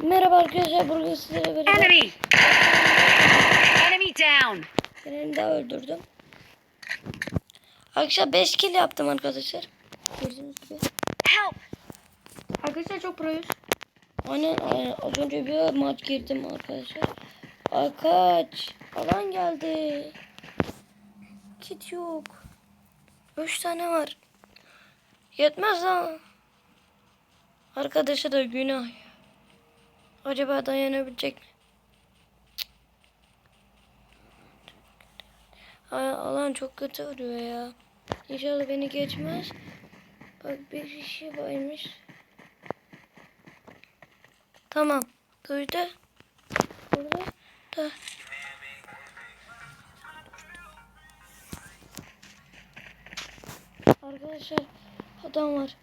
Merhaba arkadaşlar bugün sizlere beraber Enemy! Enemy down! birini daha öldürdüm. Akşam 5 kill yaptım arkadaşlar. Gördüğünüz gibi. Help! Arkadaşlar çok proyuz. Aynen, aynen az önce bir maç girdim arkadaşlar. Ay kaç. Alan geldi. Kit yok. 3 tane var. Yetmez lan. Arkadaşa da günah. Acaba dayanabilecek mi? Ay, alan çok kötü vuruyor ya. İnşallah beni geçmez. Bak bir kişi varmış. Tamam. Duydu. Burada da. Arkadaşlar adam var.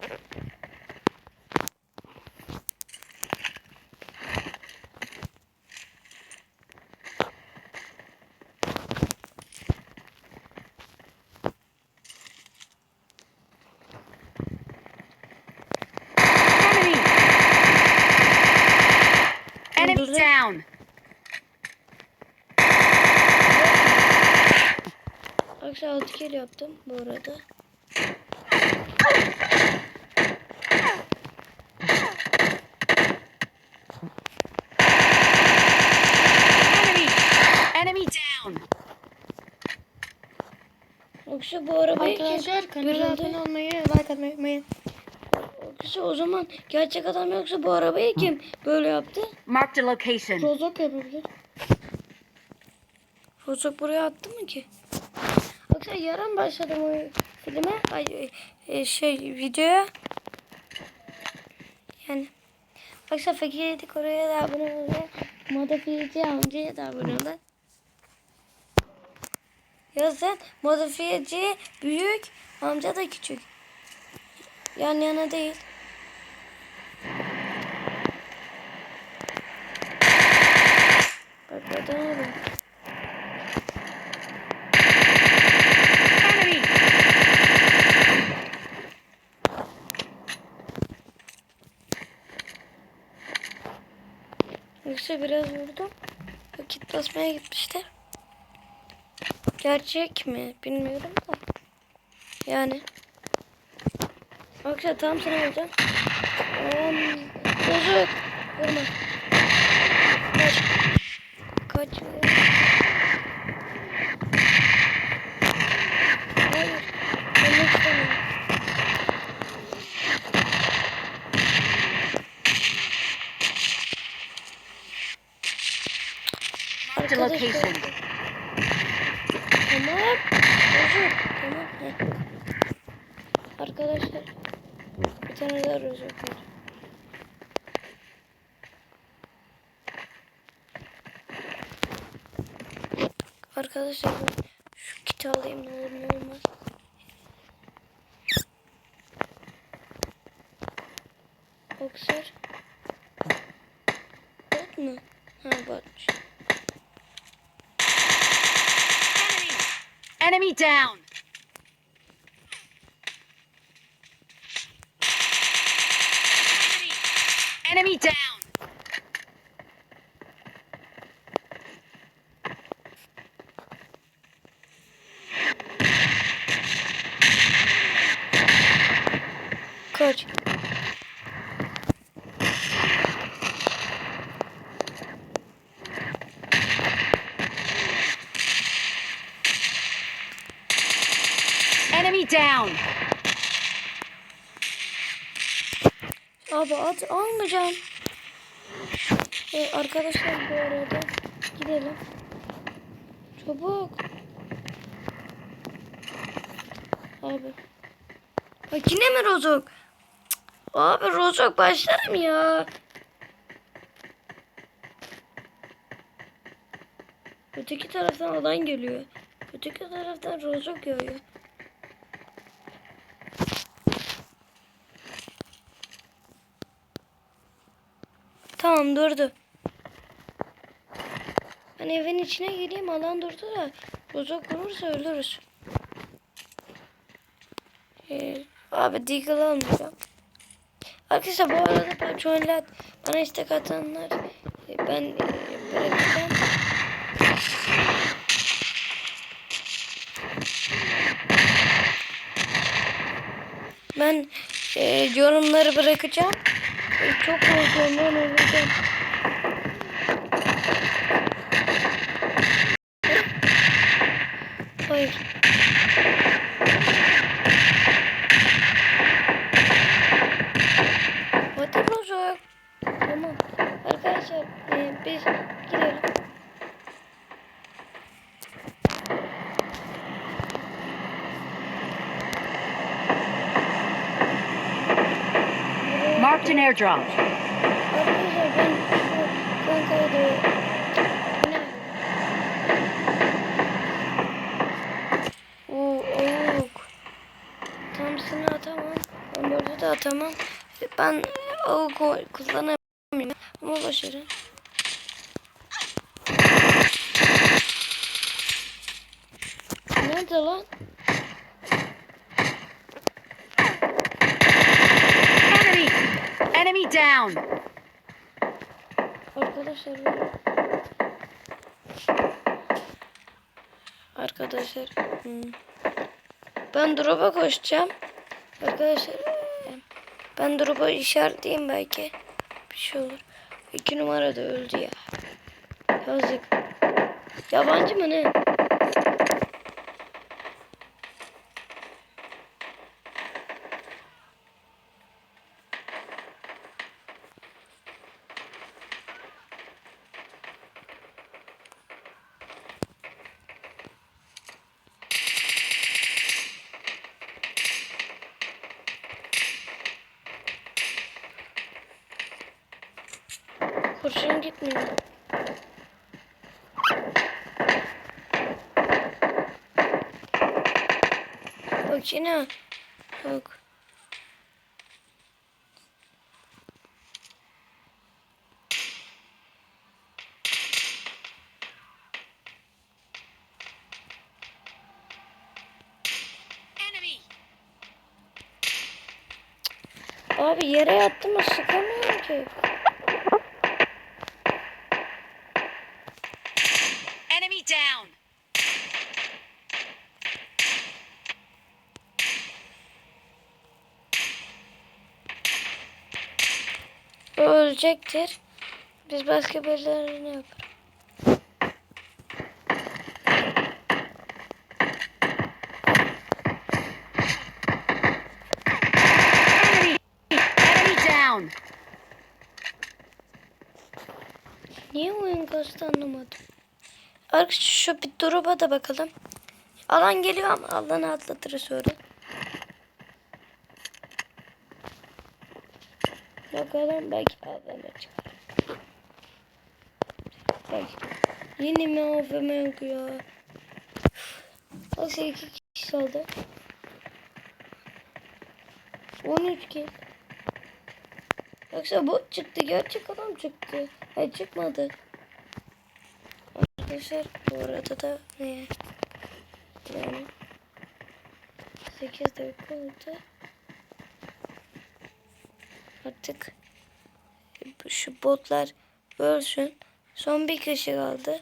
Enemy! Öldürdü. down! Arkadaşlar 6 kill yaptım bu arada. Enemy! Enemy down! Arkadaşlar bu arabayı Arkadaşlar kanala abone olmayı, like atmayı unutmayın. Arkadaşlar o zaman gerçek adam yoksa bu arabayı kim böyle yaptı? Marked a location. Rozok yapabilir. Fosok buraya attı mı ki? Arkadaşlar yarın başladım o filme. Ay, e, şey videoya. Yani. Arkadaşlar Fakir Yedik oraya da abone olun. Modifiyeci amcaya da abone olun. Yazın modifiyeci büyük amca da küçük. Yan yana değil. Enemy! Yoksa biraz vurdum. Vakit basmaya gitmişler. Gerçek mi? Bilmiyorum da. Yani. Akşam tam sana olacağım. Um, bozuk. Vurma. Kaç. Kaç. Hayır. Ölmek istemiyorum. Marked a location. Tamam. Bozuk. Tamam. Arkadaşlar. Bir tane daha rozok var. Arkadaşlar ben şu kiti alayım ne olur ne olmaz. Boksör. Bot mu? Ha botmuş. Enemy down! Enemy down! Kaç. Enemy down! Abi at almayacağım. Ee, arkadaşlar bu arada gidelim. Çabuk. Abi. Bak yine mi rozok? Abi rozok başlarım ya. Öteki taraftan alan geliyor. Öteki taraftan rozok yağıyor. Tamam durdu. Ben evin içine gireyim alan durdu da uzak vurursa ölürüz. Ee, abi Deagle almayacağım. Arkadaşlar bu arada patronlar bana istek atanlar e, ben e, bırakacağım. Ben e, yorumları bırakacağım. E, çok korkuyorum ben öleceğim. Hayır. Hadi bozuk. Tamam. Arkadaşlar e, biz gidelim. Marked an airdrop. Arkadaşlar ben şu kankaya da atamam. Ben burada da atamam. Ben o- kullanamıyorum. Ama başarın. Nerede lan? Enemy! Enemy down! Arkadaşlar. Arkadaşlar. Ben drop'a koşacağım. Arkadaşlar. Ben drop'a işaretleyeyim belki. Bir şey olur. İki numara da öldü ya. Yazık. Yabancı mı ne? Kurşun gitmiyor. Bak yine. Bak. Abi yere yattım mı sıkamıyorum ki. Enemy down! O ölecektir. Biz başka birilerine yaparız. Niye oyun kastı anlamadım. Arkadaşlar şu bir drop'a da bakalım. Alan geliyor ama alanı atlatırız sonra. Bakalım belki alana çıkar. Bak. Yine mi AFM yok ya. Nasıl iki kişi kaldı? 13 kill. Yoksa bu çıktı. Gerçek adam çıktı. Hayır çıkmadı. Arkadaşlar bu arada da ne? Yani 8 dakika oldu. Artık şu botlar ölsün. Son bir kişi kaldı.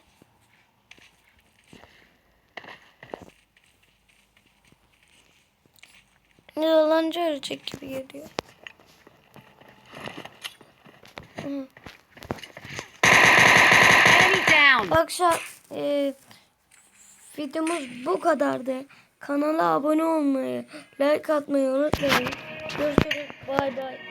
Yalancı ölecek gibi geliyor. Hı. Enemy down! Akşam e, videomuz bu kadardı. Kanala abone olmayı, like atmayı unutmayın. Görüşürüz. Bay bay.